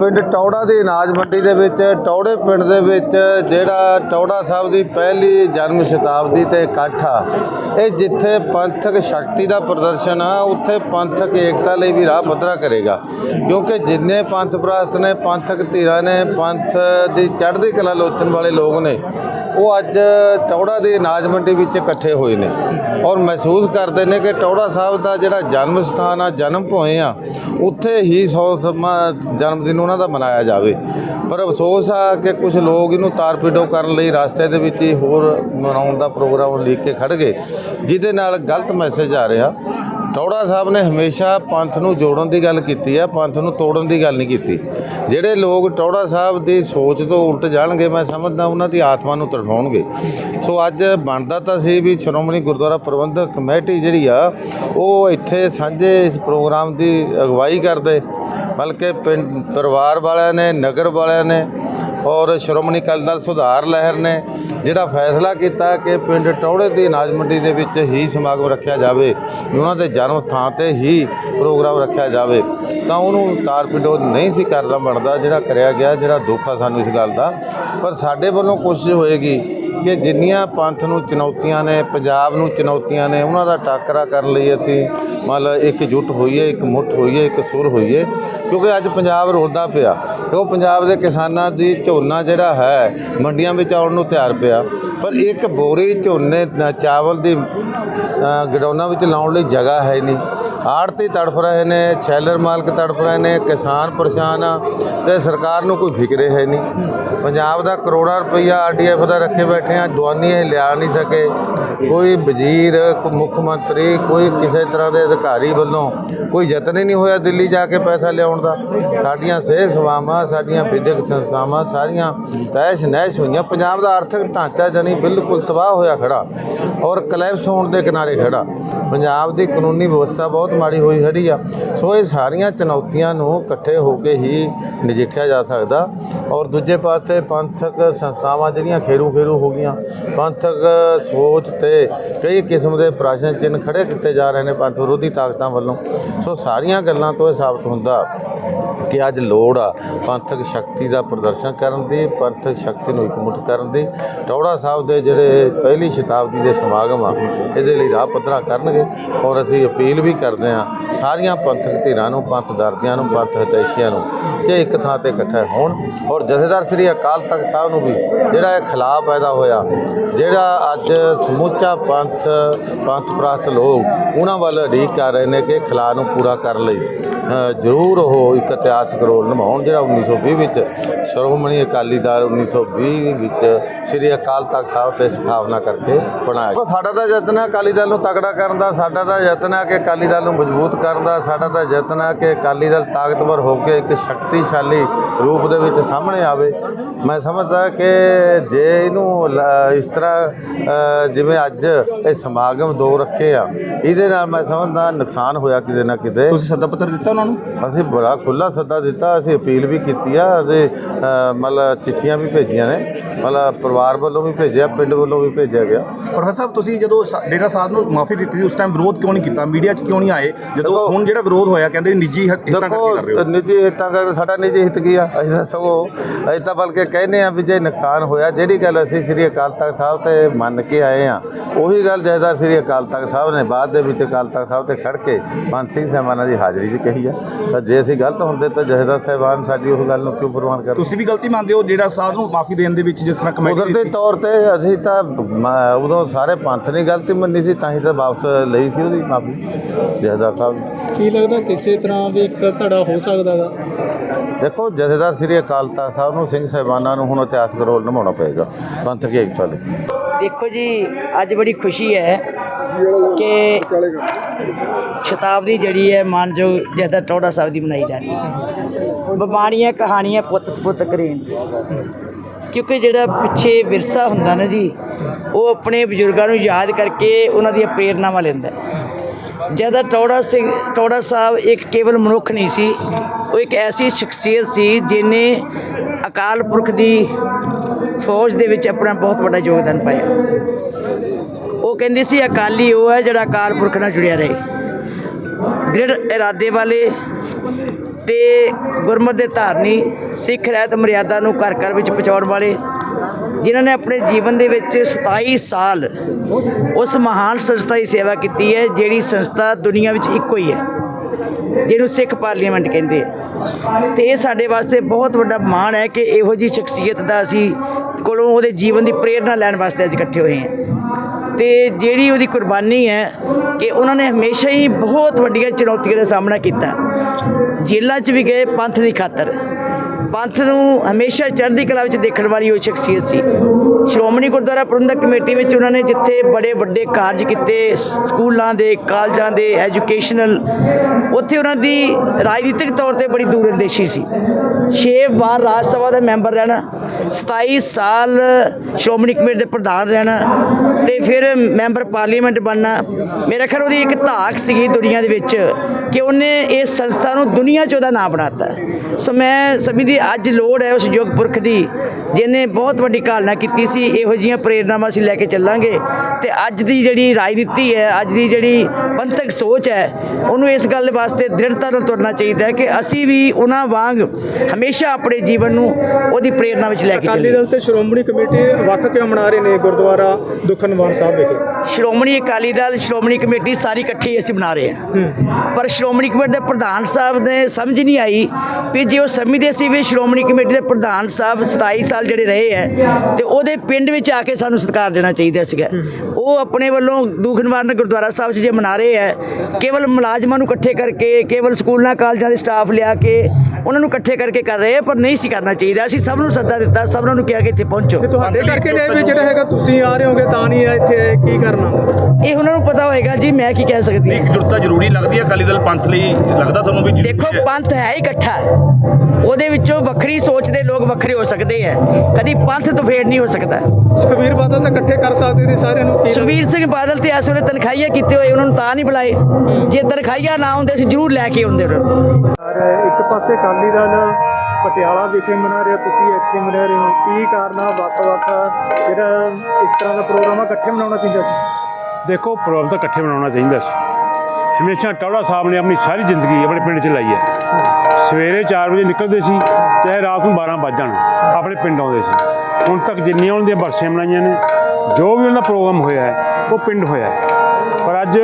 ਪਿੰਡ ਟੌੜਾ ਦੀ ਅਨਾਜ ਮੰਡੀ ਦੇ ਵਿੱਚ, ਟੌੜੇ ਪਿੰਡ ਦੇ ਵਿੱਚ ਜਿਹੜਾ ਟੌੜਾ ਸਾਹਿਬ ਦੀ ਪਹਿਲੀ ਜਨਮ ਸ਼ਤਾਬਦੀ ਤੇ ਇਕੱਠ ਆ। ਇਹ ਜਿੱਥੇ ਪੰਥਕ ਸ਼ਕਤੀ ਦਾ ਪ੍ਰਦਰਸ਼ਨ ਆ, ਉੱਥੇ ਪੰਥਕ ਏਕਤਾ ਲਈ ਵੀ ਰਾਹ ਪੱਧਰਾ ਕਰੇਗਾ। ਕਿਉਂਕਿ ਜਿੰਨੇ ਪੰਥ ਪ੍ਰਸਤ ਨੇ, ਪੰਥਕ ਧੀਰਾਂ ਨੇ, ਪੰਥ ਦੀ ਚੜ੍ਹਦੀ ਕਲਾ ਲੋਚਣ ਵਾਲੇ ਲੋਕ ਨੇ ਉਹ ਅੱਜ ਟੌੜਾ ਦੀ ਅਨਾਜ ਮੰਡੀ ਵਿੱਚ ਇਕੱਠੇ ਹੋਏ ਨੇ ਔਰ ਮਹਿਸੂਸ ਕਰਦੇ ਨੇ ਕਿ ਟੌੜਾ ਸਾਹਿਬ ਦਾ ਜਿਹੜਾ ਜਨਮ ਸਥਾਨ ਆ, ਜਨਮ ਭੋਏ ਆ, ਉੱਥੇ ਹੀ 100 ਜਨਮ ਦਿਨ ਉਹਨਾਂ ਦਾ ਮਨਾਇਆ ਜਾਵੇ। ਪਰ ਅਫਸੋਸ ਆ ਕਿ ਕੁਝ ਲੋਕ ਇਹਨੂੰ ਤਾਰ ਪੀੜੋ ਕਰਨ ਲਈ ਰਸਤੇ ਦੇ ਵਿੱਚ ਹੀ ਹੋਰ ਮਨਾਉਣ ਦਾ ਪ੍ਰੋਗਰਾਮ ਲਿਖ ਕੇ ਖੜ ਗਏ, ਜਿਹਦੇ ਨਾਲ ਗਲਤ ਮੈਸੇਜ ਆ ਰਿਹਾ। ਟੌੜਾ ਸਾਹਿਬ ਨੇ ਹਮੇਸ਼ਾ ਪੰਥ ਨੂੰ ਜੋੜਨ ਦੀ ਗੱਲ ਕੀਤੀ ਆ, ਪੰਥ ਨੂੰ ਤੋੜਨ ਦੀ ਗੱਲ ਨਹੀਂ ਕੀਤੀ। ਜਿਹੜੇ ਲੋਕ ਟੌੜਾ ਸਾਹਿਬ ਦੀ ਸੋਚ ਤੋਂ ਉਲਟ ਜਾਣਗੇ, ਮੈਂ ਸਮਝਦਾ ਉਹਨਾਂ ਦੀ ਆਤਮਾ ਨੂੰ ਤੜਫਾਉਣਗੇ। ਸੋ ਅੱਜ ਬਣਦਾ ਤਾਂ ਸੀ ਵੀ ਸ਼੍ਰੋਮਣੀ ਗੁਰਦੁਆਰਾ ਪ੍ਰਬੰਧਕ ਕਮੇਟੀ ਜਿਹੜੀ ਆ, ਉਹ ਇੱਥੇ ਸਾਂਝੇ ਇਸ ਪ੍ਰੋਗਰਾਮ ਦੀ ਅਗਵਾਈ ਕਰਦੇ। ਬਲਕਿ ਪਿੰਡ, ਪਰਿਵਾਰ ਵਾਲਿਆਂ ਨੇ, ਨਗਰ ਵਾਲਿਆਂ ਨੇ ਔਰ ਸ਼੍ਰੋਮਣੀ ਅਕਾਲੀ ਦਲ ਸੁਧਾਰ ਲਹਿਰ ਨੇ ਜਿਹੜਾ ਫੈਸਲਾ ਕੀਤਾ ਕਿ ਪਿੰਡ ਟੌੜੇ ਦੀ ਅਨਾਜ ਮੰਡੀ ਦੇ ਵਿੱਚ ਹੀ ਸਮਾਗਮ ਰੱਖਿਆ ਜਾਵੇ ਉਹਨਾਂ ਦੇ ਜਨਮ ਥਾਂ ਤੇ ਹੀ ਪ੍ਰੋਗਰਾਮ ਰੱਖਿਆ ਜਾਵੇ, ਤਾਂ ਉਹਨੂੰ ਤਾਰ ਨਹੀਂ ਸੀ ਕਰਨਾ ਬਣਦਾ ਜਿਹੜਾ ਕਰਿਆ ਗਿਆ, ਜਿਹੜਾ ਦੁੱਖ ਆ ਸਾਨੂੰ ਇਸ ਗੱਲ ਦਾ। ਪਰ ਸਾਡੇ ਵੱਲੋਂ ਕੋਸ਼ਿਸ਼ ਹੋਏਗੀ ਕਿ ਜਿੰਨੀਆਂ ਪੰਥ ਨੂੰ ਚੁਣੌਤੀਆਂ ਨੇ, ਪੰਜਾਬ ਨੂੰ ਚੁਣੌਤੀਆਂ ਨੇ, ਉਹਨਾਂ ਦਾ ਟਾਕਰਾ ਕਰਨ ਲਈ ਅਸੀਂ ਮਤਲਬ ਇੱਕ ਜੁੱਟ ਹੋਈਏ, ਇੱਕ ਮੁੱਠ ਹੋਈਏ, ਇੱਕ ਸੁਰ ਹੋਈਏ, ਕਿਉਂਕਿ ਅੱਜ ਪੰਜਾਬ ਰੋਲਦਾ ਪਿਆ। ਉਹ ਪੰਜਾਬ ਦੇ ਕਿਸਾਨਾਂ ਦੀ ਝੋਨਾ ਜਿਹੜਾ ਹੈ, ਮੰਡੀਆਂ ਵਿੱਚ ਆਉਣ ਨੂੰ ਤਿਆਰ ਪਿਆ। ਪਰ ਇੱਕ ਬੋਰੀ ਝੋਨੇ ਚਾਵਲ ਦੀ ਅ, ਵਿੱਚ ਲਾਉਣ ਲਈ ਜਗ੍ਹਾ ਹੈ ਨਹੀਂ। ਆੜਤੀ ਤੜਫ ਰਹੇ ਨੇ ਸ਼ੈਲਰ ਮਾਲਕ ਤੜਫ ਰਹੇ ਨੇ ਕਿਸਾਨ ਪਰੇਸ਼ਾਨ ਆ ਤੇ ਸਰਕਾਰ ਨੂੰ ਕੋਈ ਫਿਕਰੇ ਹੈ ਨਹੀਂ। ਪੰਜਾਬ ਦਾ ਕਰੋੜਾਂ ਰੁਪਈਆ ਆਰਡੀਐਫ ਦਾ ਰੱਖੇ ਬੈਠੇ ਆ ਦਵਾਨੀ ਇਹ ਲਿਆ ਨਹੀਂ ਸਕੇ। ਕੋਈ ਵਜ਼ੀਰ ਮੁੱਖ ਮੰਤਰੀ, ਕੋਈ ਕਿਸੇ ਤਰ੍ਹਾਂ ਦੇ ਅਧਿਕਾਰੀ ਵੱਲੋਂ ਕੋਈ ਯਤਨ ਹੀ ਨਹੀਂ ਹੋਇਆ ਦਿੱਲੀ ਜਾ ਕੇ ਪੈਸਾ ਲਿਆਉਣ ਦਾ। ਸਾਡੀਆਂ ਸਿਹਤ ਸੇਵਾਵਾਂ, ਸਾਡੀਆਂ ਵਿਦਿਅਕ ਸੰਸਥਾਵਾਂ, ਸਾਰੀਆਂ ਤੈਸ਼ ਨੈਸ਼ ਹੋਈਆਂ। ਪੰਜਾਬ ਦਾ ਆਰਥਿਕ ਢਾਂਚਾ ਜਾਨੀ ਬਿਲਕੁਲ ਤਬਾਹ ਹੋਇਆ ਖੜਾ ਔਰ ਕਲੈਪਸ ਹੋਣ ਦੇ ਕਿਨਾਰੇ ਖੜਾ। ਪੰਜਾਬ ਦੀ ਕਾਨੂੰਨੀ ਵਿਵਸਥਾ ਬਹੁਤ ਮਾੜੀ ਹੋਈ ਖੜੀ ਆ। ਸੋ ਇਹ ਸਾਰੀਆਂ ਚੁਣੌਤੀਆਂ ਨੂੰ ਇਕੱਠੇ ਹੋ ਕੇ ਹੀ ਨਜਿੱਠਿਆ ਜਾ ਸਕਦਾ ਔਰ ਦੂਜੇ ਪਾਸੇ ਪੰਥਕ ਸੰਸਥਾਵਾਂ ਜਿਹੜੀਆਂ ਖੇਰੂ ਖੇਰੂ ਹੋ ਗਈਆਂ। ਪੰਥਕ ਸੋਚ ਤੇ ਕਈ ਕਿਸਮ ਦੇ ਪ੍ਰਾਸ਼ਨ ਚਿੰਨ੍ਹ ਖੜੇ ਕੀਤੇ ਜਾ ਰਹੇ ਨੇ ਪੰਥ ਵਿਰੋਧੀ ਤਾਕਤਾਂ ਵੱਲੋਂ। ਸੋ ਸਾਰੀਆਂ ਗੱਲਾਂ ਤੋਂ ਇਹ ਸਾਬਤ ਹੁੰਦਾ ਕਿ ਅੱਜ ਲੋੜ ਆ ਪੰਥਕ ਸ਼ਕਤੀ ਦਾ ਪ੍ਰਦਰਸ਼ਨ ਕਰਨ ਦੀ, ਪੰਥਕ ਸ਼ਕਤੀ ਨੂੰ ਇਕਮੁੱਠ ਕਰਨ ਦੀ। ਟੌੜਾ ਸਾਹਿਬ ਦੇ ਜਿਹੜੇ ਪਹਿਲੀ ਸ਼ਤਾਬਦੀ ਦੇ ਸਮਾਗਮ ਆ, ਇਹਦੇ ਲਈ ਰਾਹ ਪੱਧਰਾ ਕਰਨਗੇ ਔਰ ਅਸੀਂ ਅਪੀਲ ਵੀ ਕਰਦੇ ਹਾਂ ਸਾਰੀਆਂ ਪੰਥਕ ਧਿਰਾਂ ਨੂੰ, ਪੰਥ ਦਰਦਿਆਂ ਨੂੰ, ਪੰਥ ਹਿਤੈਸ਼ੀਆਂ ਨੂੰ ਕਿ ਇੱਕ ਥਾਂ ਤੇ ਇਕੱਠੇ ਹੋਣ। ਔਰ ਜਥੇਦਾਰ ਸ੍ਰੀ ਅਕਾਲ ਤਖਤ ਸਾਹਿਬ ਨੂੰ ਵੀ ਜਿਹੜਾ ਇਹ ਖਿਲਾਫ ਪੈਦਾ ਹੋਇਆ, ਜਿਹੜਾ ਅੱਜ ਸਮੁੱਚਾ ਪੰਥ ਪੰਥ ਪ੍ਰਸਤ ਲੋਕ ਉਹਨਾਂ ਵੱਲ ਉਡੀਕ ਕਰ ਰਹੇ ਨੇ ਕਿ ਖਿਲਾਫ ਨੂੰ ਪੂਰਾ ਕਰਨ ਲਈ ਜ਼ਰੂਰ ਉਹ ਇੱਕ ਇਤਿਹਾਸਕ ਰੋਲ ਨਿਭਾਉਣ ਜਿਹੜਾ 1920 ਵਿੱਚ ਸ਼੍ਰੋਮਣੀ ਅਕਾਲੀ ਦਲ 1920 ਵਿੱਚ ਸ੍ਰੀ ਅਕਾਲ ਤਖਤ ਸਾਹਿਬ ਤੇ ਸਥਾਪਨਾ ਕਰਕੇ ਬਣਾਇਆ ਗਿਆ। ਸਾਡਾ ਤਾਂ ਯਤਨ ਹੈ ਅਕਾਲੀ ਦਲ ਨੂੰ ਤਕੜਾ ਕਰਨ ਦਾ, ਸਾਡਾ ਤਾਂ ਯਤਨ ਹੈ ਕਿ ਅਕਾਲੀ ਦਲ ਨੂੰ ਮਜ਼ਬੂਤ ਕਰਨ ਦਾ, ਸਾਡਾ ਤਾਂ ਯਤਨ ਹੈ ਕਿ ਅਕਾਲੀ ਦਲ ਤਾਕਤਵਰ ਹੋ ਕੇ ਇੱਕ ਸ਼ਕਤੀਸ਼ਾਲੀ ਰੂਪ ਦੇ ਵਿੱਚ ਸਾਹਮਣੇ ਆਵੇ ਮੈਂ ਸਮਝਦਾ ਕਿ ਜੇ ਇਹਨੂੰ ਇਸ ਤਰ੍ਹਾਂ ਜਿਵੇਂ ਅੱਜ ਇਹ ਸਮਾਗਮ ਦੋ ਰੱਖੇ ਆ ਇਹਦੇ ਨਾਲ ਮੈਂ ਸਮਝਦਾ ਨੁਕਸਾਨ ਹੋਇਆ ਕਿਤੇ ਨਾ ਕਿਤੇ। ਤੁਸੀਂ ਸੱਦਾ ਪੱਤਰ ਦਿੱਤਾ ਉਹਨਾਂ ਨੂੰ? ਅਸੀਂ ਬੜਾ ਖੁੱਲਾ ਸੱਦਾ ਦਿੱਤਾ ਅਸੀਂ ਅਪੀਲ ਵੀ ਕੀਤੀ ਆ ਅਸੀਂ ਮਤਲਬ ਚਿੱਠੀਆਂ ਵੀ ਭੇਜੀਆਂ ਨੇ ਮਤਲਬ ਪਰਿਵਾਰ ਵੱਲੋਂ ਵੀ ਭੇਜਿਆ ਪਿੰਡ ਵੱਲੋਂ ਵੀ ਭੇਜਿਆ ਗਿਆ। ਪ੍ਰੋਫੈਸਰ ਸਾਹਿਬ ਤੁਸੀਂ ਜਦੋਂ ਡੇਰਾ ਸਾਹਿਬ ਨੂੰ ਮਾਫੀ ਦਿੱਤੀ ਸੀ ਉਸ ਟਾਈਮ ਵਿਰੋਧ ਕਿਉਂ ਨਹੀਂ ਕੀਤਾ? ਮੀਡੀਆ 'ਚ ਕਿਉਂ ਨਹੀਂ ਆਏ? ਜਦੋਂ ਹੁਣ ਜਿਹੜਾ ਵਿਰੋਧ ਹੋਇਆ ਕਹਿੰਦੇ ਨਿੱਜੀ ਹਿੱਤ- ਕਰਕੇ ਕਰ ਰਹੇ ਦੇਖੋ ਹੋ। ਨਿੱਜੀ ਹਿੱਤਾਂ ਕਰਕੇ ਸਾਡਾ ਨਿੱਜੀ ਹਿੱਤ ਕੀ ਆ? ਅਸੀਂ ਸਗੋਂ ਅਸੀਂ ਤਾਂ ਬਲਕਿ ਕਹਿੰਦੇ ਆ ਵੀ ਜੇ ਨੁਕਸਾਨ ਹੋਇਆ ਜਿਹੜੀ ਗੱਲ ਅਸੀਂ ਸ੍ਰੀ ਅਕਾਲ ਤਖਤ ਸਾਹਿਬ ਤੇ ਮੰਨ ਕੇ ਆਏ ਆ ਉਹੀ ਗੱਲ ਜੈਦਾ ਸ੍ਰੀ ਅਕਾਲ ਤਖਤ ਸਾਹਿਬ ਨੇ ਬਾਅਦ ਦੇ ਵਿੱਚ ਅਕਾਲ ਤਖਤ ਸਾਹਿਬ ਤੇ ਖੜ ਕੇ ਪੰਜ ਸਿੰਘ ਸਾਹਿਬਾਨਾਂ ਦੀ ਹਾਜ਼ਰੀ 'ਚ ਕਹੀ ਆ। ਤਾਂ ਜੇ ਅਸੀਂ ਗਲਤ ਹੁੰਦੇ ਤਾਂ ਜਹੇਦਾਰ ਸਾਹਿਬਾਨ ਸਾਡੀ ਉਸ ਗੱਲ ਨੂੰ ਕਿਉਂ ਪ੍ਰਵਾਨ ਕਰਦੇ? ਤੁਸੀਂ ਵੀ ਗਲਤੀ ਮੰਨਦੇ ਹੋ ਡੇਰਾ ਸਾਹਿਬ ਨੂੰ ਮਾਫੀ ਦੇਣ ਦੇ ਵਿੱਚ ਜਿਸ ਤਰ੍ਹਾਂ ਕਮੇਟੀ ਕੁਦਰਤੀ ਤੌਰ ਤੇ ਅਸੀਂ ਤਾਂ ਉਦੋਂ ਸਾਰੇ ਪੰਥ ਨੇ ਗਲਤੀ ਮੰਨੀ ਸੀ ਤਾਂ ਹੀ ਤਾਂ ਵਾਪਸ ਲਈ ਸੀ ਉਹਦੀ ਮਾਫੀ ਜਹੇਦਾਰ ਸਾਹਿਬ। ਕੀ ਲੱਗਦਾ ਕਿਸੇ ਤਰ੍ਹਾਂ ਵੀ ਇੱਕ ਧੜਾ ਹੋ ਸਕਦਾ ਵਾ ਦੇਖੋ, ਜਥੇਦਾਰ ਸ੍ਰੀ ਅਕਾਲ ਤਖਤ ਸਾਹਿਬ ਨੂੰ, ਸਿੰਘ ਸਾਹਿਬਾਨਾਂ ਨੂੰ ਹੁਣ ਇਤਿਹਾਸਕ ਰੋਲ ਨਿਭਾਉਣਾ ਪਏਗਾ ਪੰਥਕ ਏਕਤਾ ਲਈ। ਦੇਖੋ ਜੀ, ਅੱਜ ਬੜੀ ਖੁਸ਼ੀ ਹੈ ਕਿ ਸ਼ਤਾਬਦੀ ਜਿਹੜੀ ਹੈ, ਮਾਨਯੋਗ ਜਹਦਰ ਟੋੜਾ ਸਾਹਿਬ ਦੀ ਮਨਾਈ ਜਾ ਰਹੀ ਹੈ। ਬਿਮਾਰੀਆਂ ਕਹਾਣੀਆਂ ਪੁੱਤ ਸਪੁੱਤ ਕਰੇਨ। ਕਿਉਂਕਿ ਜਿਹੜਾ ਪਿੱਛੇ ਵਿਰਸਾ ਹੁੰਦਾ ਨਾ ਜੀ, ਉਹ ਆਪਣੇ ਬਜ਼ੁਰਗਾਂ ਨੂੰ ਯਾਦ ਕਰਕੇ ਉਹਨਾਂ ਦੀਆਂ ਪ੍ਰੇਰਨਾਵਾਂ ਲੈਂਦਾ ਹੈ। ਜਹਦਰ ਟੋੜਾ ਸਿੰਘ, ਟੋੜਾ ਸਾਹਿਬ ਇੱਕ ਕੇਵਲ ਮਨੁੱਖ ਨਹੀਂ ਸੀ, ਉਹ ਇੱਕ ਐਸੀ ਸ਼ਖਸੀਅਤ ਸੀ ਜਿਨੇ ਅਕਾਲ ਪੁਰਖ ਦੀ ਫੌਜ ਦੇ ਵਿੱਚ ਆਪਣਾ ਬਹੁਤ ਵੱਡਾ ਯੋਗਦਾਨ ਪਾਇਆ ਉਹ ਕਹਿੰਦੇ ਸੀ, ਅਕਾਲੀ ਉਹ ਹੈ ਜਿਹੜਾ ਅਕਾਲ ਪੁਰਖ ਨਾਲ ਜੁੜਿਆ ਰਹੇ ਦ੍ਰਿੜ ਇਰਾਦੇ ਵਾਲੇ ਤੇ ਗੁਰਮਤ ਦੇ ਧਾਰਨੀ, ਸਿੱਖ ਰਹਿਤ ਮਰਿਆਦਾ ਨੂੰ ਘਰ ਘਰ ਵਿੱਚ ਪਹੁੰਚਾਉਣ ਵਾਲੇ ਜਿਨ੍ਹਾਂ ਨੇ ਆਪਣੇ ਜੀਵਨ ਦੇ ਵਿੱਚ 27 ਸਾਲ ਉਸ ਮਹਾਨ ਸੰਸਥਾ ਦੀ ਸੇਵਾ ਕੀਤੀ ਹੈ, ਜਿਹੜੀ ਸੰਸਥਾ ਦੁਨੀਆ ਵਿੱਚ ਇੱਕੋ ਹੀ ਹੈ, ਜਿਹਨੂੰ ਸਿੱਖ ਪਾਰਲੀਮੈਂਟ ਕਹਿੰਦੇ ਆ। ਤੇ ਇਹ ਸਾਡੇ ਵਾਸਤੇ ਬਹੁਤ ਵੱਡਾ ਮਾਣ ਹੈ ਕਿ ਇਹੋ ਜੀ ਸ਼ਖਸੀਅਤ ਦਾ ਅਸੀਂ ਕੋਲੋਂ ਉਹਦੇ ਜੀਵਨ ਦੀ ਪ੍ਰੇਰਣਾ ਲੈਣ ਵਾਸਤੇ ਅੱਜ ਇਕੱਠੇ ਹੋਏ ਹਾਂ। ਤੇ ਜਿਹੜੀ ਉਹਦੀ ਕੁਰਬਾਨੀ ਹੈ ਕਿ ਉਹਨਾਂ ਨੇ ਹਮੇਸ਼ਾ ਹੀ ਬਹੁਤ ਵੱਡੀਆਂ ਚੁਣੌਤੀਆਂ ਦਾ ਸਾਹਮਣਾ ਕੀਤਾ। ਜੇਲ੍ਹਾਂ 'ਚ ਵੀ ਗਏ ਪੰਥ ਦੀ ਖਾਤਰ। ਪੰਥ ਨੂੰ ਹਮੇਸ਼ਾ ਚੜ੍ਹਦੀ ਕਲਾ ਵਿੱਚ ਦੇਖਣ ਵਾਲੀ ਉਹ ਸ਼ਖਸੀਅਤ ਸੀ। ਸ਼੍ਰੋਮਣੀ ਗੁਰਦੁਆਰਾ ਪ੍ਰਬੰਧਕ ਕਮੇਟੀ ਵਿੱਚ ਉਹਨਾਂ ਨੇ ਜਿੱਥੇ ਬੜੇ ਵੱਡੇ ਕਾਰਜ ਕੀਤੇ, ਸਕੂਲਾਂ ਦੇ, ਕਾਲਜਾਂ ਦੇ, ਐਜੂਕੇਸ਼ਨਲ, ਉੱਥੇ ਉਹਨਾਂ ਦੀ ਰਾਜਨੀਤਿਕ ਤੌਰ ਤੇ ਬੜੀ ਦੂਰਅੰਦੇਸ਼ੀ ਸੀ। ਛੇ ਵਾਰ ਰਾਜ ਸਭਾ ਦਾ ਮੈਂਬਰ ਰਹਿਣਾ 27 ਸਾਲ ਸ਼੍ਰੋਮਣੀ ਕਮੇਟੀ ਦੇ ਪ੍ਰਧਾਨ ਰਹਿਣਾ ਤੇ ਫਿਰ ਮੈਂਬਰ ਪਾਰਲੀਮੈਂਟ ਬਣਨਾ ਮੇਰਾ ਖਿਆਲ ਉਹਦੀ ਇੱਕ ਧਾਕ ਸੀਗੀ ਦੁਨੀਆ ਦੇ ਵਿੱਚ ਕਿ ਉਹਨੇ ਇਸ ਸੰਸਥਾ ਨੂੰ ਦੁਨੀਆ 'ਚ ਉਹਦਾ ਨਾਮ ਬਣਾਤਾ। ਸੋ ਮੈਂ ਸਮਝਦੀ ਅੱਜ ਲੋੜ ਹੈ ਉਸ ਯੁੱਗ ਪੁਰਖ ਦੀ ਜਿਹਨੇ ਬਹੁਤ ਵੱਡੀ ਕਾਲਨਾ ਕੀਤੀ ਸੀ ਇਹੋ ਜਿਹੀਆਂ ਪ੍ਰੇਰਨਾਵਾਂ ਅਸੀਂ ਲੈ ਕੇ ਚੱਲਾਂਗੇ। ਤੇ ਅੱਜ ਦੀ ਜਿਹੜੀ ਰਾਜਨੀਤੀ ਹੈ ਅੱਜ ਦੀ ਜਿਹੜੀ ਪੰਥਕ ਸੋਚ ਹੈ ਉਹਨੂੰ ਇਸ ਗੱਲ ਵਾਸਤੇ ਦ੍ਰਿੜਤਾ ਨਾਲ ਤੁਰਨਾ ਚਾਹੀਦਾ ਹੈ ਕਿ ਅਸੀਂ ਵੀ ਉਹਨਾਂ ਵਾਂਗ ਹਮੇਸ਼ਾ ਆਪਣੇ ਜੀਵਨ ਨੂੰ ਉਹਦੀ ਪ੍ਰੇਰਨਾ ਵਿੱਚ ਲੈ ਕੇ ਅਕਾਲੀ ਚੱਲੀਏ। ਦਲ ਤੇ ਸ਼੍ਰੋਮਣੀ ਕਮੇਟੀ ਵੱਖ ਕਿਉਂ ਮਨਾ ਰਹੇ ਨੇ? ਗੁਰਦੁਆਰਾ ਦੁਖਨਵਾਰ ਸਾਹਿਬ ਵਿਖੇ? ਸ਼੍ਰੋਮਣੀ ਅਕਾਲੀ ਦਲ ਸ਼੍ਰੋਮਣੀ ਕਮੇਟੀ ਸਾਰੀ ਇਕੱਠੀ ਅਸੀਂ ਬਣਾ ਰਹੇ ਹਾਂ। ਪਰ ਸ਼੍ਰੋਮਣੀ ਕਮੇਟੀ ਦੇ ਪ੍ਰਧਾਨ ਸਾਹਿਬ ਨੇ ਸਮਝ ਨਹੀਂ ਆਈ ਵੀ ਜੇ ਉਹ ਸਮਝਦੇ ਸੀ ਵੀ ਸ਼੍ਰੋਮਣੀ ਕਮੇਟੀ ਦੇ ਪ੍ਰਧਾਨ ਸਾਹਿਬ 27 ਸਾਲ ਜਿਹੜੇ ਰਹੇ ਹੈ ਤੇ ਉਹਦੇ ਪਿੰਡ ਵਿੱਚ ਆ ਕੇ ਸਾਨੂੰ ਸਤਿਕਾਰ ਦੇਣਾ ਚਾਹੀਦਾ ਸੀਗਾ। ਉਹ ਆਪਣੇ ਵੱਲੋਂ ਦੂਖਨਵਾਰਨ ਗੁਰਦੁਆਰਾ ਸਾਹਿਬ 'ਚ ਜੇ ਮਨਾ ਰਹੇ ਹੈ ਕੇਵਲ ਮੁਲਾਜ਼ਮਾਂ ਨੂੰ ਇਕੱਠੇ ਕਰਕੇ ਕੇਵਲ ਸਕੂਲਾਂ ਕਾਲਜਾਂ ਦੇ ਸਟਾਫ ਲਿਆ ਕੇ ਉਹਨਾਂ ਨੂੰ ਇਕੱਠੇ ਕਰਕੇ ਕਰ ਰਹੇ ਪਰ ਨਹੀਂ ਸੀ ਕਰਨਾ ਚਾਹੀਦਾ। ਅਸੀਂ ਸਭ ਨੂੰ ਸੱਦਾ ਦਿੱਤਾ ਸਭ ਨੂੰ ਕਿਹਾ ਕਿ ਇੱਥੇ ਪਹੁੰਚੋ। ਤੁਹਾਡੇ ਕਰਕੇ ਨੇ ਵੀ ਜਿਹੜਾ ਹੈਗਾ ਤੁਸੀਂ ਆ ਰਹੇ ਹੋਗੇ ਤਾਂ ਨਹੀਂ ਆ ਇੱਥੇ ਕੀ ਕਰਨਾ? ਇਹ ਉਹਨਾਂ ਨੂੰ ਪਤਾ ਹੋਏਗਾ ਜੀ ਮੈਂ ਕੀ ਕਹਿ ਸਕਦੀ ਹਾਂ। ਜੁੜਤਾ ਜ਼ਰੂਰੀ ਲੱਗਦੀ ਹੈ ਅਕਾਲੀ ਦਲ ਪੰਥ ਲਈ ਲੱਗਦਾ ਤੁਹਾਨੂੰ ਵੀ ਦੇਖੋ? ਪੰਥ ਹੈ ਹੀ ਇਕੱਠਾ। ਉਹਦੇ ਵਿੱਚੋਂ ਵੱਖਰੀ ਸੋਚ ਦੇ ਲੋਕ ਵੱਖਰੇ ਹੋ ਸਕਦੇ ਆ ਕਦੀ ਪੰਥ ਤੋਂ ਫੇਰ ਨਹੀਂ ਹੋ ਸਕਦਾ। ਸੁਖਬੀਰ ਬਾਦਲ ਤਾਂ ਇਕੱਠੇ ਕਰ ਸਕਦੇ ਸੀ ਸਾਰਿਆਂ ਨੂੰ ਸੁਖਬੀਰ ਸਿੰਘ ਬਾਦਲ ਤੇ ਇਸ ਵੇਲੇ ਤਨਖਾਹੀਆ ਕੀਤੇ ਹੋਏ ਉਹਨਾਂ ਨੂੰ ਤਾਂ ਨਹੀਂ ਬੁਲਾਏ। ਜੇ ਤਨਖਾਹੀਆ ਨਾ ਹੁੰਦੇ ਸੀ ਜ਼ਰੂਰ ਲੈ ਕੇ ਆਉਂਦੇ ਉਹਨਾਂ ਨੂੰ। ਇੱਕ ਪਾਸੇ ਅਕਾਲੀ ਦਲ ਪਟਿਆਲਾ ਵਿਖੇ ਮਨਾ ਰਿਹਾ ਤੁਸੀਂ ਇੱਥੇ ਮਨਾ ਰਹੇ ਹੋ। ਕੀ ਕਾਰਨ ਆ? ਵੱਖ-ਵੱਖ ਜਿਹੜਾ ਇਸ ਤਰ੍ਹਾਂ ਦਾ ਪ੍ਰੋਗਰਾਮ ਆ ਇਕੱਠੇ ਮਨਾਉਣਾ ਚਾਹੀਦਾ ਸੀ? ਦੇਖੋ ਪ੍ਰੋਗਰਾਮ ਤਾਂ ਇਕੱਠੇ ਮਨਾਉਣਾ ਚਾਹੀਦਾ ਸੀ। ਹਮੇਸ਼ਾ ਟੌੜਾ ਸਾਹਿਬ ਨੇ ਆਪਣੀ ਸਾਰੀ ਜ਼ਿੰਦਗੀ ਆਪਣੇ ਪਿੰਡ 'ਚ ਲਾਈ ਹੈ। ਸਵੇਰੇ 4 ਵਜੇ ਨਿਕਲਦੇ ਸੀ, ਚਾਹੇ ਰਾਤ ਨੂੰ 12 ਵੱਜ ਜਾਣ, ਆਪਣੇ ਪਿੰਡ ਆਉਂਦੇ ਸੀ। ਹੁਣ ਤੱਕ ਜਿੰਨੀਆਂ ਉਹਨਾਂ ਦੀਆਂ ਬਰਸੀਆਂ ਮਨਾਈਆਂ ਨੇ, ਜੋ ਵੀ ਉਹਨਾਂ ਦਾ ਪ੍ਰੋਗਰਾਮ ਹੋਇਆ ਹੈ, ਉਹ ਪਿੰਡ ਹੋਇਆ ਹੈ। ਪਰ ਅੱਜ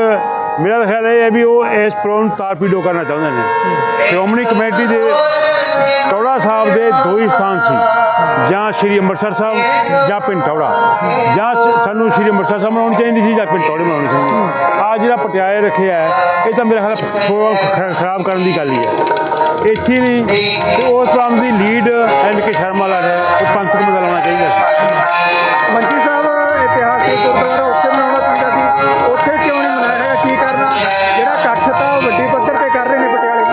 ਮੇਰਾ ਖਿਆਲ ਇਹ ਹੈ ਵੀ ਉਹ ਇਸ ਪ੍ਰੋਗਰਾਮ ਨੂੰ ਤਾਰਪੀਡੋ ਕਰਨਾ ਚਾਹੁੰਦੇ ਨੇ। ਸ਼੍ਰੋਮਣੀ ਕਮੇਟੀ ਦੇ ਟੌੜਾ ਸਾਹਿਬ ਦੇ ਦੋ ਹੀ ਸਥਾਨ ਸੀ, ਜਾਂ ਸ਼੍ਰੀ ਅੰਮ੍ਰਿਤਸਰ ਸਾਹਿਬ, ਜਾਂ ਪਿੰਡ ਟੌੜਾ। ਜਾਂ ਸਾਨੂੰ ਸ਼੍ਰੀ ਅੰਮ੍ਰਿਤਸਰ ਸਾਹਿਬ ਮਨਾਉਣੀ ਚਾਹੀਦੀ ਸੀ, ਜਾਂ ਪਿੰਡ ਟੌੜੇ ਮਨਾਉਣੀ ਚਾਹੀਦੀ ਆ ਜਿਹੜਾ ਪਟਿਆਲੇ ਰੱਖਿਆ ਹੈ, ਇਹ ਤਾਂ ਮੇਰਾ ਖਿਆਲ ਪ੍ਰੋਗਰਾਮ ਖਰਾਬ ਕਰਨ ਦੀ ਗੱਲ ਹੀ ਹੈ। ਇੱਥੇ ਨਹੀਂ ਤੇ ਉਸ ਤਰ੍ਹਾਂ ਦੀ ਲੀਡ ਐਨ ਕੇ ਸ਼ਰਮਾ ਲਾ ਰਿਹਾ ਉਹ ਪੰਥਕ ਬਦਲਾਉਣਾ ਚਾਹੀਦਾ ਸੀ। ਮੰਜੀ ਸਾਹਿਬ ਇਤਿਹਾਸਿਕ ਗੁਰਦੁਆਰਾ ਉੱਥੇ ਮਨਾਉਣਾ ਚਾਹੀਦਾ ਸੀ। ਉੱਥੇ ਕਿਉਂ ਨਹੀਂ ਮਨਾਇਆ ਹੈਗਾ? ਕੀ ਕਰਨਾ? ਜਿਹੜਾ ਇਕੱਠ ਤਾਂ ਵੱਡੀ ਪੱਧਰ ਤੇ ਕਰ ਰਹੇ ਨੇ ਪਟਿਆਲੇ।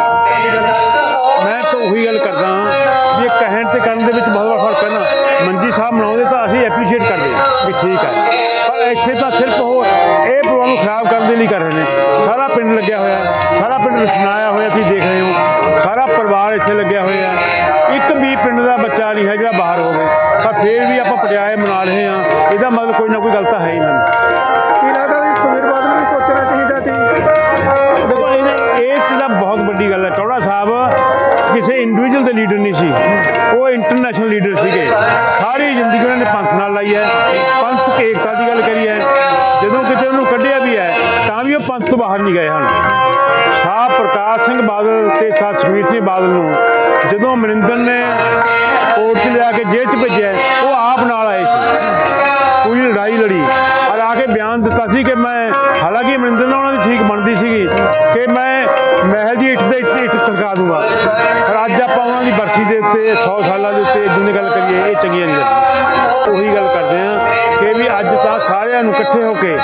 ਮੈਂ ਤਾਂ ਉਹੀ ਗੱਲ ਕਰਦਾ ਹਾਂ ਵੀ ਇਹ ਕਹਿਣ ਤੇ ਕਰਨ ਦੇ ਵਿੱਚ ਬਹੁਤ ਵੱਡਾ ਫ਼ਰਕ ਹੈ ਨਾ। ਮੰਜੀ ਸਾਹਿਬ ਮਨਾਉਂਦੇ ਤਾਂ ਅਸੀਂ ਐਪਰੀਸ਼ੀਏਟ ਕਰਦੇ ਵੀ ਠੀਕ ਹੈ ਪਰ ਇੱਥੇ ਤਾਂ ਸਿਰਫ ਉਹ ਇਹ ਪ੍ਰੋਗਰਾਮ ਨੂੰ ਖਰਾਬ ਕਰਨ ਦੇ ਲਈ ਕਰ ਰਹੇ ਨੇ। ਸਾਰਾ ਪਿੰਡ ਲੱਗਿਆ ਹੋਇਆ ਸਾਰਾ ਪਿੰਡ ਰਸਨਾਇਆ ਹੋਇਆ ਤੁਸੀਂ ਦੇਖ ਰਹੇ ਹੋ। ਸਾਰਾ ਪਰਿਵਾਰ ਇੱਥੇ ਲੱਗਿਆ ਹੋਇਆ ਇੱਕ ਵੀ ਪਿੰਡ ਦਾ ਬੱਚਾ ਨਹੀਂ ਹੈ ਜਿਹੜਾ ਬਾਹਰ ਹੋਵੇ। ਪਰ ਫਿਰ ਵੀ ਆਪਾਂ ਪਟਿਆਲੇ ਮਨਾ ਰਹੇ ਹਾਂ। ਇਹਦਾ ਮਤਲਬ ਕੋਈ ਨਾ ਕੋਈ ਗਲਤ ਹੈ ਹੀ ਨਹੀਂ ਕੀ ਲੱਗਦਾ ਵੀ ਸੁਖਬੀਰ ਬਾਦਲ ਨੂੰ ਵੀ ਸੋਚਣਾ ਚਾਹੀਦਾ ਸੀ? ਦੇਖੋ ਇਹ ਇਹ ਤਾਂ ਬਹੁਤ ਵੱਡੀ ਗੱਲ ਹੈ। ਟੌੜਾ ਕਿਸੇ ਇੰਡੀਵਿਜੂਅਲ ਦੇ ਲੀਡਰ ਨਹੀਂ ਸੀ। ਉਹ ਇੰਟਰਨੈਸ਼ਨਲ ਲੀਡਰ ਸੀਗੇ। ਸਾਰੀ ਜ਼ਿੰਦਗੀ ਉਹਨਾਂ ਨੇ ਪੰਥ ਨਾਲ ਲਾਈ ਹੈ। ਪੰਥ ਏਕਤਾ ਦੀ ਗੱਲ ਕਰੀ ਹੈ ਜਦੋਂ ਕਿਤੇ ਉਹਨੂੰ ਕੱਢਿਆ ਵੀ ਹੈ, ਤਾਂ ਵੀ ਉਹ ਪੰਥ ਤੋਂ ਬਾਹਰ ਨਹੀਂ ਗਏ ਹਨ। ਸ਼ਾਹ ਪ੍ਰਕਾਸ਼ ਸਿੰਘ ਬਾਦਲ ਤੇ ਸਾਹ ਸੁਖਬੀਰ ਸਿੰਘ ਬਾਦਲ ਨੂੰ ਜਦੋਂ ਮਨਿੰਦਰ ਨੇ ਕੋਰਟ 'ਚ ਲਿਆ ਕੇ ਜੇਲ੍ਹ 'ਚ ਭੇਜਿਆ, ਉਹ ਆਪ ਨਾਲ ਆਏ ਸੀ। ਪੂਰੀ ਲੜਾਈ ਲੜੀ। ਔਰ ਆ ਕੇ ਬਿਆਨ ਦਿੱਤਾ ਸੀ ਕਿ ਮੈਂ, ਹਾਲਾਂਕਿ ਮਨਿੰਦਰ ਨਾਲ ਉਹਨਾਂ ਦੀ ਠੀਕ ਬਣਦੀ ਸੀਗੀ, ਕਿ ਮੈਂ ਮਹਿਲ ਦੀ ਇੱਟ ਦੇ ਇੱਟ ਇੱਟ ਦੂੰਗਾ। ਪਰ ਅੱਜ ਆਪਾਂ ਉਹਨਾਂ ਦੀ ਬਰਸੀ ਦੇ ਉੱਤੇ 100 ਸਾਲਾਂ ਦੇ ਉੱਤੇ ਇਦਾਂ ਦੀ ਗੱਲ ਕਰੀਏ, ਇਹ ਚੰਗੀਆਂ ਨਹੀਂ ਲੱਗਦੀਆਂ। ਉਹੀ ਗੱਲ ਕਰਦੇ ਆ ਕਿ ਵੀ ਅੱਜ ਤਾਂ ਸਾਰਿਆਂ ਨੂੰ ਇਕੱਠੇ ਹੋ ਕੇ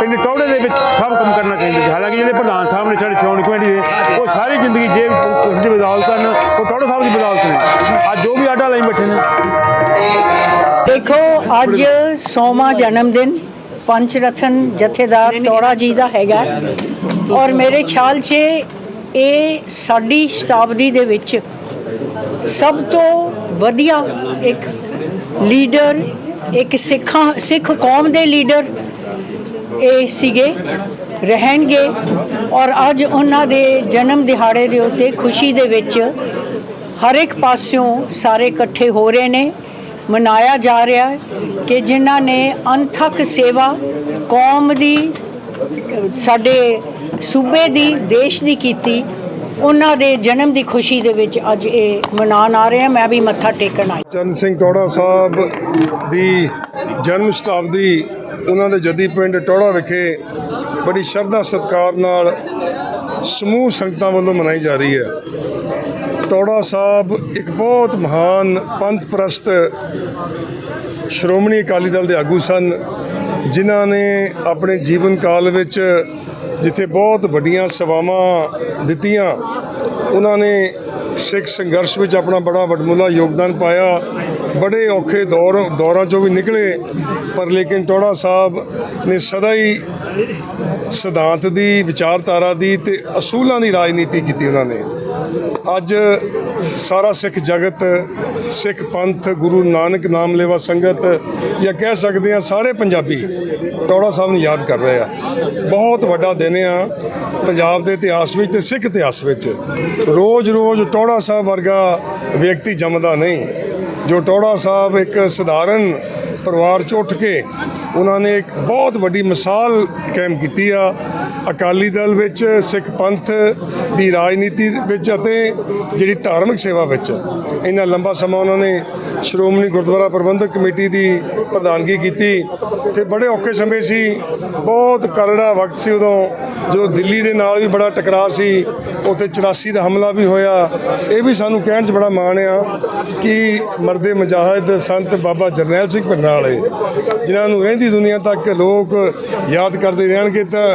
ਪਿੰਡ ਟੌੜੇ ਦੇ ਵਿੱਚ ਸਭ ਕੰਮ ਕਰਨਾ ਚਾਹੀਦਾ ਸੀ। ਹਾਲਾਂਕਿ ਜਿਹੜੇ ਪ੍ਰਧਾਨ ਸਾਹਿਬ ਨੇ ਸਾਡੇ ਸ਼੍ਰੋਮਣੀ ਕਮੇਟੀ ਦੇ, ਉਹ ਸਾਰੀ ਜ਼ਿੰਦਗੀ ਜੇ ਉਸ ਦੀ ਬਦੌਲਤ ਹਨ, ਉਹ ਟੌੜੇ ਸਾਹਿਬ ਦੀ ਬਦੌਲਤ ਨੇ। ਅੱਜ ਜੋ ਵੀ ਆਡਾ ਲਈ ਬੈਠੇ ਨੇ। ਦੇਖੋ, ਅੱਜ ਸੋਮਾ ਜਨਮ ਦਿਨ ਪੰਚ ਰਤਨ ਜਥੇਦਾਰ ਤੋੜਾ ਜੀ ਦਾ ਹੈਗਾ। ਔਰ ਮੇਰੇ ਖਿਆਲ 'ਚ ਇਹ ਸਾਡੀ ਸ਼ਤਾਬਦੀ ਦੇ ਵਿੱਚ ਸਭ ਤੋਂ ਵਧੀਆ ਇੱਕ ਲੀਡਰ ਇੱਕ ਸਿੱਖਾਂ ਸਿੱਖ ਕੌਮ ਦੇ ਲੀਡਰ ਇਹ ਸੀਗੇ ਰਹਿਣਗੇ। ਔਰ ਅੱਜ ਉਹਨਾਂ ਦੇ ਜਨਮ ਦਿਹਾੜੇ ਦੇ ਉੱਤੇ ਖੁਸ਼ੀ ਦੇ ਵਿੱਚ ਹਰ ਇੱਕ ਪਾਸਿਓਂ ਸਾਰੇ ਇਕੱਠੇ ਹੋ ਰਹੇ ਨੇ। ਮਨਾਇਆ ਜਾ ਰਿਹਾ ਹੈ ਕਿ ਜਿਨ੍ਹਾਂ ਨੇ ਅਨਥਕ ਸੇਵਾ ਕੌਮ ਦੀ, ਸਾਡੇ ਸੂਬੇ ਦੀ, ਦੇਸ਼ ਦੀ ਕੀਤੀ, ਉਹਨਾਂ ਦੇ ਜਨਮ ਦੀ ਖੁਸ਼ੀ ਦੇ ਵਿੱਚ ਅੱਜ ਇਹ ਮਨਾਉਣ ਆ ਰਹੇ ਹਾਂ। ਮੈਂ ਵੀ ਮੱਥਾ ਟੇਕਣ ਆਈ ਚੰਦ ਸਿੰਘ ਟੋੜਾ ਸਾਹਿਬ ਦੀ ਜਨਮ ਸ਼ਤਾਬਦੀ ਉਹਨਾਂ ਦੇ ਜੱਦੀ ਪਿੰਡ ਟੋੜਾ ਵਿਖੇ ਬੜੀ ਸ਼ਰਧਾ ਸਤਿਕਾਰ ਨਾਲ ਸਮੂਹ ਸੰਗਤਾਂ ਵੱਲੋਂ ਮਨਾਈ ਜਾ ਰਹੀ ਹੈ। ਟੌੜਾ ਸਾਹਿਬ ਇੱਕ ਬਹੁਤ ਮਹਾਨ ਪੰਥ ਪ੍ਰਸਤ ਸ਼੍ਰੋਮਣੀ ਅਕਾਲੀ ਦਲ ਦੇ ਆਗੂ ਸਨ, ਜਿਨ੍ਹਾਂ ਨੇ ਆਪਣੇ ਜੀਵਨ ਕਾਲ ਵਿੱਚ ਜਿੱਥੇ ਬਹੁਤ ਵੱਡੀਆਂ ਸੇਵਾਵਾਂ ਦਿੱਤੀਆਂ, ਉਹਨਾਂ ਨੇ ਸਿੱਖ ਸੰਘਰਸ਼ ਵਿੱਚ ਆਪਣਾ ਬੜਾ ਵਡਮੁੱਲਾ ਯੋਗਦਾਨ ਪਾਇਆ। ਬੜੇ ਔਖੇ ਦੌਰ, ਦੌਰਾਂ ਚੋਂ ਵੀ ਨਿਕਲੇ, ਪਰ ਲੇਕਿਨ ਟੋੜਾ ਸਾਹਿਬ ਨੇ ਸਦਾ ਹੀ ਸਿਧਾਂਤ ਦੀ, ਵਿਚਾਰਧਾਰਾ ਦੀ ਤੇ ਅਸੂਲਾਂ ਦੀ ਰਾਜਨੀਤੀ ਕੀਤੀ ਉਹਨਾਂ ਨੇ। ਅੱਜ ਸਾਰਾ ਸਿੱਖ ਜਗਤ, ਸਿੱਖ ਪੰਥ, ਗੁਰੂ ਨਾਨਕ ਨਾਮ ਲੇਵਾ ਸੰਗਤ, ਜਾਂ ਕਹਿ ਸਕਦੇ ਆ ਸਾਰੇ ਪੰਜਾਬੀ ਟੌੜਾ ਸਾਹਿਬ ਨੂੰ ਯਾਦ ਕਰ ਰਹੇ ਆ। ਬਹੁਤ ਵੱਡਾ ਦਿਨ ਆ ਪੰਜਾਬ ਦੇ ਇਤਿਹਾਸ ਵਿੱਚ ਤੇ ਸਿੱਖ ਇਤਿਹਾਸ ਵਿੱਚ। ਰੋਜ਼-ਰੋਜ਼ ਟੌੜਾ ਸਾਹਿਬ ਵਰਗਾ ਵਿਅਕਤੀ ਜੰਮਦਾ ਨਹੀਂ। ਜੋ ਟੌੜਾ ਸਾਹਿਬ ਇੱਕ ਸਧਾਰਨ ਪਰਿਵਾਰ ਚੋਂ ਉੱਠ ਕੇ ਉਹਨਾਂ ਨੇ ਇੱਕ ਬਹੁਤ ਵੱਡੀ ਮਿਸਾਲ ਕਾਇਮ ਕੀਤੀ ਆ। ਅਕਾਲੀ ਦਲ ਵਿੱਚ ਸਿੱਖ ਪੰਥ ਦੀ ਰਾਜਨੀਤੀ ਵਿੱਚ ਅਤੇ ਜਿਹੜੀ ਧਾਰਮਿਕ ਸੇਵਾ ਵਿੱਚ। ਇੰਨਾ ਲੰਬਾ ਸਮਾਂ ਉਹਨਾਂ ਨੇ ਸ਼੍ਰੋਮਣੀ ਗੁਰਦੁਆਰਾ ਪ੍ਰਬੰਧਕ ਕਮੇਟੀ ਦੀ ਪ੍ਰਧਾਨਗੀ ਕੀਤੀ ਤੇ ਬੜੇ ਔਖੇ ਸਮੇਂ ਸੀ। ਬਹੁਤ ਕਰੜਾ ਵਕਤ ਸੀ ਉਦੋਂ, ਜਦੋਂ ਦਿੱਲੀ ਦੇ ਨਾਲ ਵੀ ਬੜਾ ਟਕਰਾਅ ਸੀ, ਉੱਥੇ 84 ਦਾ ਹਮਲਾ ਵੀ ਹੋਇਆ। ਇਹ ਵੀ ਸਾਨੂੰ ਕਹਿਣ 'ਚ ਬੜਾ ਮਾਣ ਆ ਕਿ ਮਰਦੇ ਮਜਾਹਿਦ ਸੰਤ ਬਾਬਾ ਜਰਨੈਲ ਸਿੰਘ ਭਿੰਡਰਾਂ ਵਾਲੇ, ਜਿਨ੍ਹਾਂ ਨੂੰ ਰਹਿੰਦੀ ਦੁਨੀਆ ਤੱਕ ਲੋਕ ਯਾਦ ਕਰਦੇ ਰਹਿਣਗੇ ਤਾਂ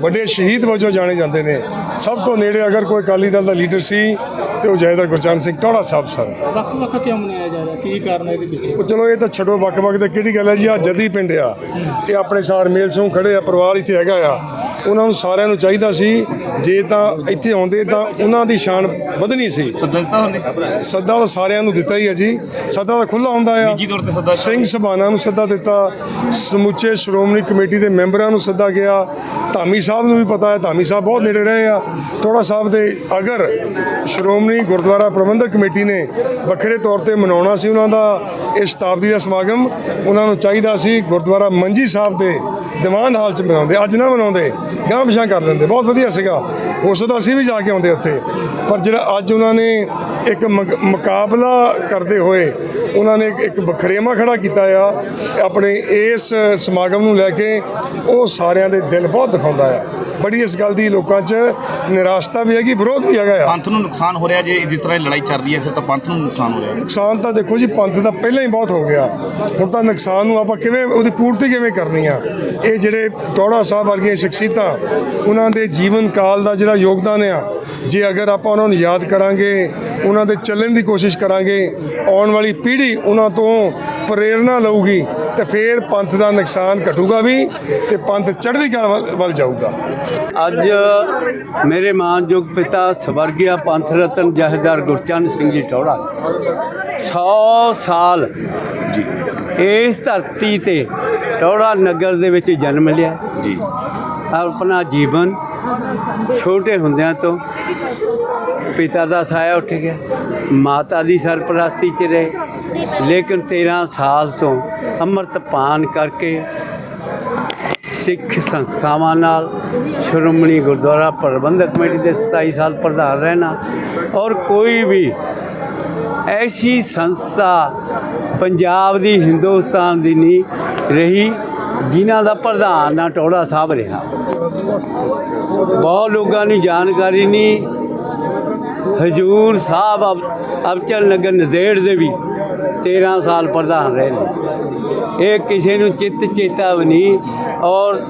ਵੱਡੇ ਸ਼ਹੀਦ ਵਜੋਂ ਜਾਣੇ ਜਾਂਦੇ ਨੇ। ਸਭ ਤੋਂ ਨੇੜੇ ਅਗਰ ਕੋਈ ਅਕਾਲੀ ਦਲ ਦਾ ਲੀਡਰ ਸੀ ਤੇ ਉਹ ਜੈਦਰ ਗੁਰਚਰਨ ਸਿੰਘ ਟੋੜਾ ਸਾਹਿਬ ਸਨ। ਵੱਖ ਵੱਖ ਕਿਉਂ ਮਨਾਇਆ ਕੀ ਕਾਰਨ ਹੈ ਇਹਦੇ ਪਿੱਛੇ? ਉਹ ਚਲੋ ਇਹ ਤਾਂ ਛੱਡੋ ਵੱਖ-ਵੱਖ ਤੇ ਕਿਹੜੀ ਗੱਲ ਹੈ ਜੀ? ਆ ਜਦੀ ਪਿੰਡ ਆ ਇਹ ਆਪਣੇ ਸਾਰ ਮੇਲ ਸੋਂ ਖੜੇ ਆ ਪਰਿਵਾਰ ਇੱਥੇ ਹੈਗਾ ਆ। ਉਹਨਾਂ ਨੂੰ ਸਾਰਿਆਂ ਨੂੰ ਚਾਹੀਦਾ ਸੀ ਜੇ ਤਾਂ ਇੱਥੇ ਆਉਂਦੇ ਤਾਂ ਉਹਨਾਂ ਦੀ ਸ਼ਾਨ ਵਧਣੀ ਸੀ। ਸੱਦਾ ਦਿੱਤਾ ਉਹਨੇ? ਸੱਦਾ ਤਾਂ ਸਾਰਿਆਂ ਨੂੰ ਦਿੱਤਾ ਹੀ ਹੈ ਜੀ। ਸੱਦਾ ਤਾਂ ਖੁੱਲਾ ਹੁੰਦਾ ਆ। ਨਿੱਜੀ ਤੌਰ ਤੇ ਸੱਦਾ। ਸਿੰਘ ਸਭਾਨਾ ਨੂੰ ਸੱਦਾ ਦਿੱਤਾ। ਸਮੁੱਚੇ ਸ਼੍ਰੋਮਣੀ ਕਮੇਟੀ ਦੇ ਮੈਂਬਰਾਂ ਨੂੰ ਸੱਦਾ ਗਿਆ। ਧਾਮੀ ਸਾਹਿਬ ਨੂੰ ਵੀ ਪਤਾ ਹੈ ਧਾਮੀ ਸਾਹਿਬ ਬਹੁਤ ਨੇੜੇ ਰਹੇ ਆ। ਟੋੜਾ ਸਾਹਿਬ ਦੇ ਅਗਰ ਸ਼੍ਰੋਮਣੀ ਗੁਰਦੁਆਰਾ ਪ੍ਰਬੰਧਕ ਕਮੇਟੀ ਨੇ ਵੱਖਰੇ ਤੌਰ ਤੇ ਮਨਾਉਣਾ ਸੀ ਉਹਨਾਂ ਦਾ ਇਹ ਸ਼ਤਾਬਦੀ ਦਾ ਸਮਾਗਮ ਉਹਨਾਂ ਨੂੰ ਚਾਹੀਦਾ ਸੀ, ਗੁਰਦੁਆਰਾ ਮੰਜੀ ਸਾਹਿਬ ਦੇ ਦੀਵਾਨ ਹਾਲ ਚ ਮਨਾਉਂਦੇ ਅੱਜ ਨਾ ਮਨਾਉਂਦੇ ਗਾਂ ਪਿਛਾਂ ਕਰ ਦਿੰਦੇ, ਬਹੁਤ ਵਧੀਆ ਸੀਗਾ। ਹੋ ਸਕਦਾ ਅਸੀਂ ਵੀ ਜਾ ਕੇ ਆਉਂਦੇ ਉੱਥੇ। ਪਰ ਜਿਹੜਾ ਅੱਜ ਉਹਨਾਂ ਨੇ ਇੱਕ ਮੁਕਾਬਲਾ ਕਰਦੇ ਹੋਏ ਉਹਨਾਂ ਨੇ ਇੱਕ- ਇੱਕ ਖੜਾ ਕੀਤਾ ਆ, ਆਪਣੇ ਇਸ ਸਮਾਗਮ ਨੂੰ ਲੈ ਕੇ ਉਹ ਸਾਰਿਆਂ ਦੇ ਦਿਲ ਬਹੁਤ ਦਿਖਾਉਂਦਾ ਆ। ਬੜੀ ਇਸ ਗੱਲ ਦੀ ਲੋਕਾਂ 'ਚ ਨਿਰਾਸ਼ਤਾ ਵੀ ਹੈਗੀ ਵਿਰੋਧ ਵੀ ਹੈਗਾ ਆ। ਪੰਥ ਨੂੰ ਨੁਕਸਾਨ ਹੋ ਰਿਹਾ ਜੇ ਜਿਸ ਤਰ੍ਹਾਂ ਲੜਾਈ ਚੱਲ ਰਹੀ ਹੈ ਫਿਰ ਤਾਂ ਪੰਥ ਨੂੰ ਨੁਕਸਾਨ ਹੋ ਰਿਹਾ। ਨੁਕਸਾਨ ਤਾਂ ਦੇਖੋ ਜੀ ਪੰਥ ਦਾ ਪਹਿਲਾਂ ਹੀ ਬਹੁਤ ਹੋ ਗਿਆ। ਹੁਣ ਤਾਂ ਨੁਕਸਾਨ ਨੂੰ ਆਪਾਂ ਕਿਵੇਂ ਉਹਦੀ ਪੂਰਤੀ ਕਿਵੇਂ ਕਰਨੀ ਆ? ਇਹ ਜਿਹੜੇ ਟੋੜਾ ਸਾਹਿਬ ਵਰਗੀਆਂ ਸ਼ਖਸੀਅਤਾਂ ਉਹਨਾਂ ਦੇ ਜੀਵਨ ਕਾਲ ਦਾ ਜਿਹੜਾ ਯੋਗਦਾਨ ਆ ਜੇ ਅਗਰ ਆਪਾਂ ਉਹਨਾਂ ਨੂੰ ਯਾਦ ਕਰਾਂਗੇ ਉਹਨਾਂ ਦੇ ਚੱਲਣ ਦੀ ਕੋਸ਼ਿਸ਼ ਕਰਾਂਗੇ ਆਉਣ ਵਾਲੀ ਪੀੜ੍ਹੀ ਉਹਨਾਂ ਤੋਂ ਪ੍ਰੇਰਣਾ ਲਊਗੀ ਤੇ ਫਿਰ ਪੰਥ ਦਾ ਨੁਕਸਾਨ ਘਟੂਗਾ ਵੀ ਤੇ ਪੰਥ ਚੜ੍ਹਦੀ ਕਲਾ ਵੱਲ- ਜਾਊਗਾ। ਅੱਜ ਮੇਰੇ ਮਾਨਯੋਗ ਪਿਤਾ ਸਵਰਗੀਆ ਪੰਥ ਰਤਨ ਜਹੇਦਾਰ ਗੁਰਚਰਨ ਸਿੰਘ ਜੀ ਟੌੜਾ 100 ਸਾਲ ਇਸ ਧਰਤੀ ਤੇ ਟੌੜਾ ਨਗਰ ਦੇ ਵਿੱਚ ਜਨਮ ਲਿਆ। ਜੀ। ਆਪਣਾ ਜੀਵਨ ਛੋਟੇ ਹੁੰਦਿਆਂ ਤੋਂ ਪਿਤਾ ਦਾ ਸਾਇਆ ਉੱਠ ਗਿਆ। ਮਾਤਾ ਦੀ ਸਰਪ੍ਰਸਤੀ 'ਚ ਰਹੇ। ਲੇਕਿਨ 13 ਸਾਲ ਤੋਂ ਅੰਮ੍ਰਿਤ ਪਾਨ ਕਰਕੇ ਸਿੱਖ ਸੰਸਥਾਵਾਂ ਨਾਲ ਸ਼੍ਰੋਮਣੀ ਗੁਰਦੁਆਰਾ ਪ੍ਰਬੰਧਕ ਕਮੇਟੀ ਦੇ 27 ਸਾਲ ਪ੍ਰਧਾਨ ਰਹਿਣਾ ਔਰ ਕੋਈ ਵੀ ਐਸੀ ਸੰਸਥਾ ਪੰਜਾਬ ਦੀ, ਹਿੰਦੁਸਤਾਨ ਦੀ ਨਹੀਂ ਰਹੀ ਜਿਨ੍ਹਾਂ ਦਾ ਪ੍ਰਧਾਨ ਨਾ ਟੋੜਾ ਸਾਹਿਬ ਰਿਹਾ। ਬਹੁਤ ਲੋਕਾਂ ਨੂੰ ਜਾਣਕਾਰੀ ਨਹੀਂ। ਹਜੂਰ ਸਾਹਿਬ ਅਬ- ਅਬਚਲ ਨਗਰ ਨਜ਼ੇੜ ਦੇ ਵੀ 13 ਸਾਲ ਪ੍ਰਧਾਨ ਰਹੇ ਨੇ। ਇਹ ਕਿਸੇ ਨੂੰ ਚਿੱਤ ਚੇਤਾ ਵੀ ਨਹੀਂ ਔਰ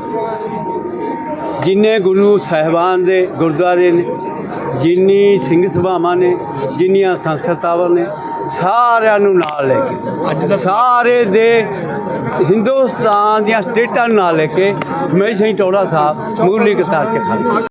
ਜਿੰਨੇ ਗੁਰੂ ਸਾਹਿਬਾਨ ਦੇ ਗੁਰਦੁਆਰੇ ਨੇ ਜਿੰਨੀ ਸਿੰਘ ਸਭਾਵਾਂ ਨੇ ਜਿੰਨੀਆਂ ਸੰਸਥਾਵਾਂ ਨੇ ਸਾਰਿਆਂ ਨੂੰ ਨਾਲ ਲੈ ਕੇ ਅੱਜ ਦਾ ਸਾਰੇ ਦੇ ਹਿੰਦੁਸਤਾਨ ਦੀਆਂ ਸਟੇਟਾਂ ਨਾਲ ਲੈ ਕੇ ਹਮੇਸ਼ਾ ਹੀ ਟੋੜਾ ਸਾਹਿਬ ਮੂਲੀ ਕਤਾਰ ਚ ਖੜ੍ਹੇ